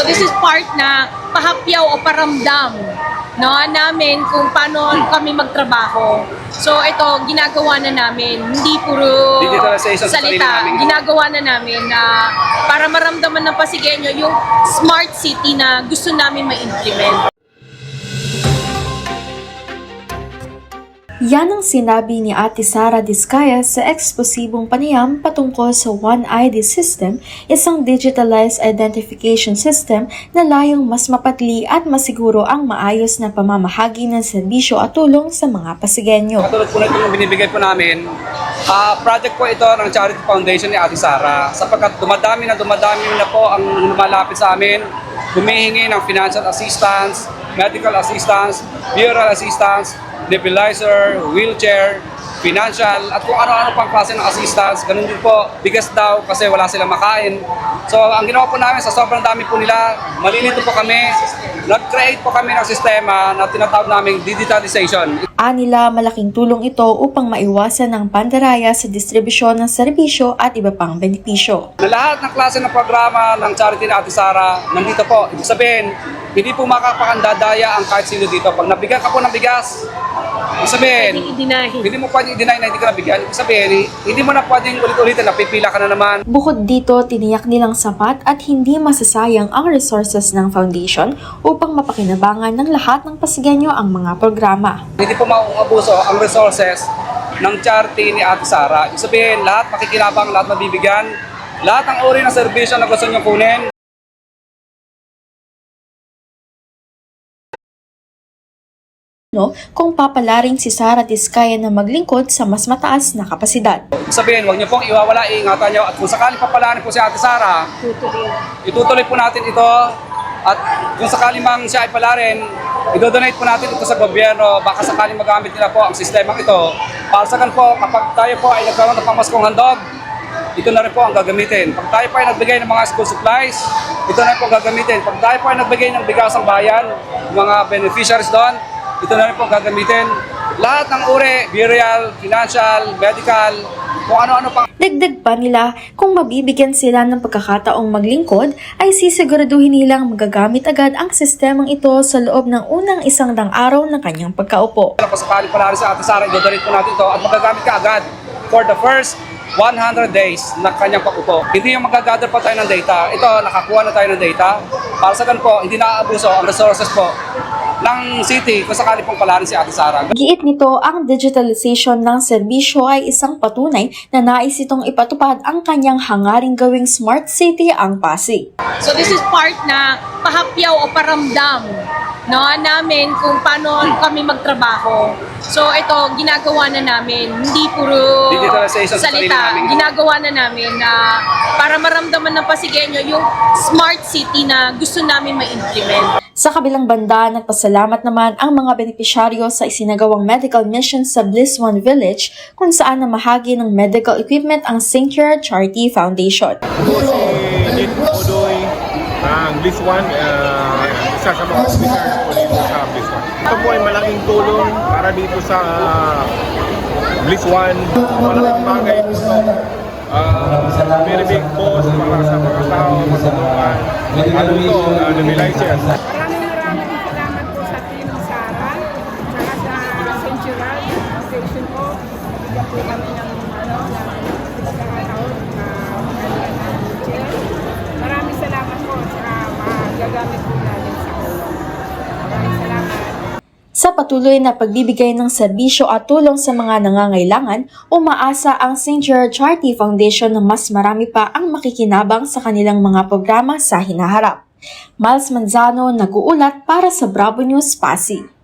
So this is part na pahapyaw o paramdam no, namin kung paano kami magtrabaho. So ito, ginagawa na namin. Hindi puro sa salita. namin. Ginagawa na namin na para maramdaman ng Pasigueño yung smart city na gusto namin ma-implement. Yan ang sinabi ni Ate Sara Discaya sa eksplosibong panayam patungkol sa One ID system, isang digitalized identification system na layong mas mapatli at masiguro ang maayos na pamamahagi ng serbisyo at tulong sa mga Pasigenyo. Katulad po na itong binibigay po namin, ah, project po ito ng Charity Foundation ni Ate Sara sapagkat dumadami na dumadami na po ang lumalapit sa amin, humihingi ng financial assistance, medical assistance, behavioral assistance, nebulizer, wheelchair, financial, at kung ano-ano pang klase ng assistance. Ganun din po, bigas daw kasi wala silang makain. So, ang ginawa po namin sa sobrang dami po nila, malilito po kami, nag-create po kami ng sistema na tinatawag namin digitalization. Anila malaking tulong ito upang maiwasan ang pandaraya sa distribusyon ng serbisyo at iba pang benepisyo. na lahat ng klase ng programa ng charity ni Ate Sara nandito po. Ibig sabihin, hindi po makapakandadaya ang kahit sino dito. Pag nabigyan ka po ng bigas, ibig sabihin, i-deny. hindi mo pwedeng i-deny na hindi ka nabigyan. Ibig sabihin, hindi mo na pwedeng ulit-ulitin na pipila ka na naman. Bukod dito, tiniyak nilang sapat at hindi masasayang ang resources ng foundation upang mapakinabangan ng lahat ng Pasigenyo ang mga programa. Hindi po mauubuso ang resources ng charity ni Ate Sara. Ibig sabihin, lahat makikinabang, lahat mabibigyan, lahat ng uri ng serbisyo na gusto nyo kunin, No, kung papalaring si Sara Tiscaya na maglingkod sa mas mataas na kapasidad. Sabihin, huwag nyo pong iwawala, iingatan nyo. At kung sakaling papalanin po si Ate Sara, itutuloy po natin ito at kung sakaling mang siya ay palarin, idodonate po natin ito sa gobyerno. Baka sakaling magamit nila po ang sistemang ito. Palsagan po, kapag tayo po ay nagkaroon ng pamaskong handog, ito na rin po ang gagamitin. Pag tayo po ay nagbigay ng mga school supplies, ito na rin po ang gagamitin. Pag tayo po ay nagbigay ng bigas ang bayan, mga beneficiaries doon, ito na rin po gagamitin. Lahat ng uri, burial, financial, medical, kung ano-ano pang Dagdag pa nila, kung mabibigyan sila ng pagkakataong maglingkod, ay sisiguraduhin nilang magagamit agad ang sistemang ito sa loob ng unang isang dang araw ng kanyang pagkaupo. Kung sakaling pala rin sa Ate Sara, idodonate po natin ito at magagamit ka agad for the first 100 days na kanyang pakupo. Hindi yung magagather pa tayo ng data. Ito, nakakuha na tayo ng data. Para sa ganun po, hindi naaabuso ang resources po ng city kung sakali pong pala rin si Ate Sara. Giit nito, ang digitalization ng serbisyo ay isang patunay na nais itong ipatupad ang kanyang hangaring gawing smart city ang Pasig. So this is part na pahapyaw o paramdam no, namin kung paano kami magtrabaho. So ito, ginagawa na namin. Hindi puro Digitalization sa sarili salita. namin. Ginagawa na namin na para maramdaman ng Pasigueño yung smart city na gusto namin ma-implement. Sa kabilang banda, nagpasalamat naman ang mga benepisyaryo sa isinagawang medical mission sa Bliss One Village kung saan namahagi ng medical equipment ang St. Charity Foundation. Si Nick Odoy, ang Bliss One, uh, isa sa mga officers ko dito sa Bliss One. Ito po ay malaking tulong para dito sa uh, Bliss One. Malaking bagay ito to. Uh, very big boss para sa mga tao, matulungan. Ano to, uh, Nobilizers. Maraming maraming Station po. Bigyan po kami ng ano, ng pagkakataon na magkakaroon ng. Maraming salamat po sa magagamit po natin sa. Maraming salamat. Sa patuloy na pagbibigay ng serbisyo at tulong sa mga nangangailangan, umaasa ang St. Gerard Charity Foundation na mas marami pa ang makikinabang sa kanilang mga programa sa hinaharap. Miles Manzano, nag-uulat para sa Bravo News Pasig.